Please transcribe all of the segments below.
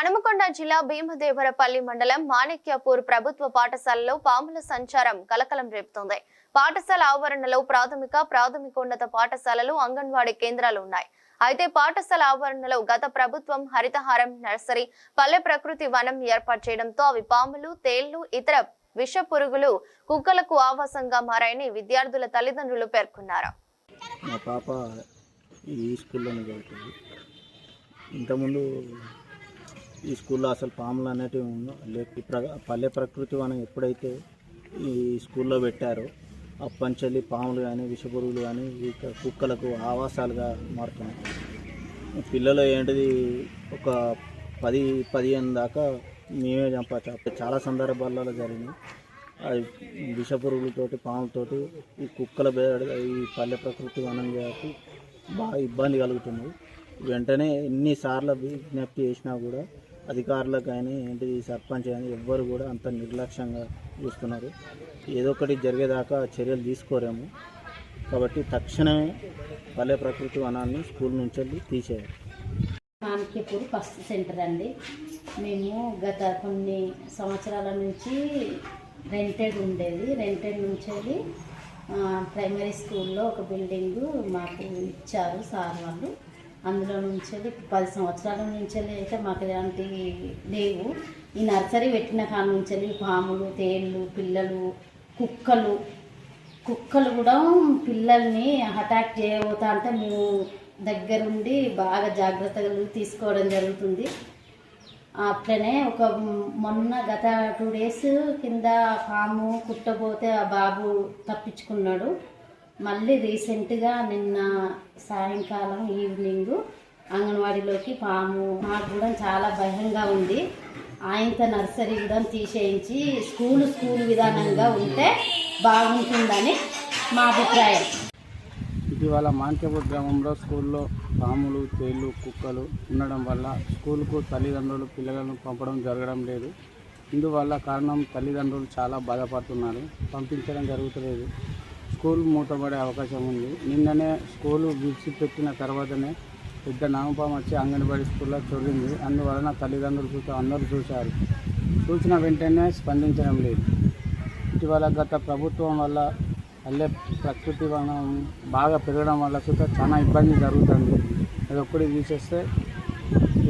హనుమకొండ జిల్లా భీమదేవరపల్లి మండలం మాణిక్యపూర్ ప్రభుత్వ పాఠశాలలో పాముల సంచారం కలకలం రేపుతోంది. పాఠశాల ఆవరణలో ప్రాథమిక ప్రాథమికోన్నత పాఠశాలలు అంగన్వాడీ కేంద్రాలు ఉన్నాయి. అయితే పాఠశాల ఆవరణలో గత ప్రభుత్వం హరితహారం నర్సరీ పల్లె ప్రకృతి వనం ఏర్పాటు చేయడంతో అవి పాములు తేళ్ళు ఇతర విష పురుగులు కుక్కలకు ఆవాసంగా మారాయని విద్యార్థుల తల్లిదండ్రులు పేర్కొన్నారు. మా పాప ఈ స్కూల్లోనే ఇంతకుముందు ఈ స్కూల్లో అసలు పాములు అనేటివి ఉన్న- లేక ప్ర పల్లె ప్రకృతి వనం ఎప్పుడైతే ఈ స్కూల్లో పెట్టారో అప్పంచెల్లి పాములు కానీ విషపురుగులు కానీ ఇక కుక్కలకు ఆవాసాలుగా మారుతున్నాయి. పిల్లలు ఏంటిది ఒక పది పదిహేను దాకా మేమే చంపచ్చు. చాలా సందర్భాలలో జరిగింది అది విషపురుగులతోటి పాములతోటి ఈ కుక్కల బేడ ఈ పల్లె ప్రకృతి వనం కాబట్టి బాగా ఇబ్బంది కలుగుతుంది. వెంటనే ఎన్నిసార్లు విజ్ఞప్తి చేసినా కూడా అధికారులకు కానీ ఏంటిది సర్పంచ్ కానీ ఎవ్వరు కూడా అంత నిర్లక్ష్యంగా చూస్తున్నారు. ఏదో ఒకటి జరిగేదాకా చర్యలు తీసుకోరేము. కాబట్టి తక్షణమే పల్లె ప్రకృతి వనాన్ని స్కూల్ నుంచి వెళ్ళి తీసేయాలి. మాణిక్యపూర్ ఫస్ట్ సెంటర్ అండి. మేము గత కొన్ని సంవత్సరాల నుంచి రెంటెడ్ ఉండేది. రెంటెడ్ నుంచి వెళ్ళి ప్రైమరీ స్కూల్లో ఒక బిల్డింగ్ మాకు ఇచ్చారు సార్ వాళ్ళు. అందులో నుంచి పది సంవత్సరాల నుంచి అయితే మాకు ఇలాంటివి లేవు. ఈ నర్సరీ పెట్టిన కాడ నుంచి పాములు తేళ్ళు పిల్లలు కుక్కలు. కుక్కలు కూడా పిల్లల్ని అటాక్ చేయబోతా అంటే మేము దగ్గరుండి బాగా జాగ్రత్తలు తీసుకోవడం జరుగుతుంది. అట్లనే ఒక మొన్న గత టూ డేస్ కింద పాము కుట్టబోతే ఆ బాబు తప్పించుకున్నాడు. మళ్ళీ రీసెంట్గా నిన్న సాయంకాలం ఈవినింగ్ అంగన్వాడీలోకి పాము మాకు కూడా చాలా భయంగా ఉంది. ఆయనతో నర్సరీ కూడా తీసేయించి స్కూల్ స్కూల్ విధానంగా ఉంటే బాగుంటుందని మా అభిప్రాయం. ఇటీవల మాన్కేపూర్ గ్రామంలో స్కూల్లో పాములు తేళ్ళు కుక్కలు ఉండడం వల్ల స్కూల్కు తల్లిదండ్రులు పిల్లలను పంపడం జరగడం లేదు. ఇందువల్ల కారణం తల్లిదండ్రులు చాలా బాధపడుతున్నారు. పంపించడం జరుగుతలేదు. స్కూల్ మూతపడే అవకాశం ఉంది. నిన్ననే స్కూలు విడిచిపెట్టిన తర్వాతనే పెద్ద నామపం వచ్చి అంగన్వాడీ స్కూల్లో చూడింది అందువలన తల్లిదండ్రులు చూస్తూ అందరూ చూశారు. చూసిన వెంటనే స్పందించడం లేదు. ఇటీవల గత ప్రభుత్వం వల్ల అల్లే ప్రకృతి వనం బాగా పెరగడం వల్ల చూస్తే చాలా ఇబ్బంది జరుగుతుంది. అది ఒక్కటి తీసేస్తే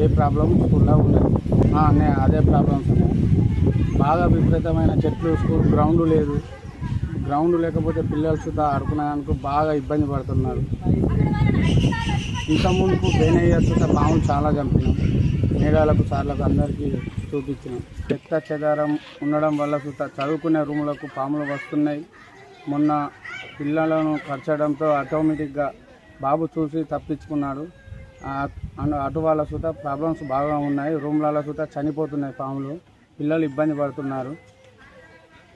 ఏ ప్రాబ్లం స్కూల్లో ఉండదు. అదే ప్రాబ్లమ్స్ ఉన్నాయి. బాగా విపరీతమైన చెట్లు స్కూల్ గ్రౌండ్ లేదు. గ్రౌండ్ లేకపోతే పిల్లలు సుతా ఆడుకునేందుకు బాగా ఇబ్బంది పడుతున్నారు. ఇంకా ముందుకు బేనయ్య సుత పాములు చాలా చంపినాం మేఘాలకు సార్లకు అందరికీ చూపించినాం చెత్త చెదారం ఉండడం వల్ల సుత చదువుకునే రూములకు పాములు వస్తున్నాయి. మొన్న పిల్లలను కరచడంతో ఆటోమేటిక్గా బాబు చూసి తప్పించుకున్నాడు. అటు వాళ్ళ సుత ప్రాబ్లమ్స్ బాగా ఉన్నాయి. రూమ్లలో సుత చనిపోతున్నాయి పాములు. పిల్లలు ఇబ్బంది పడుతున్నారు.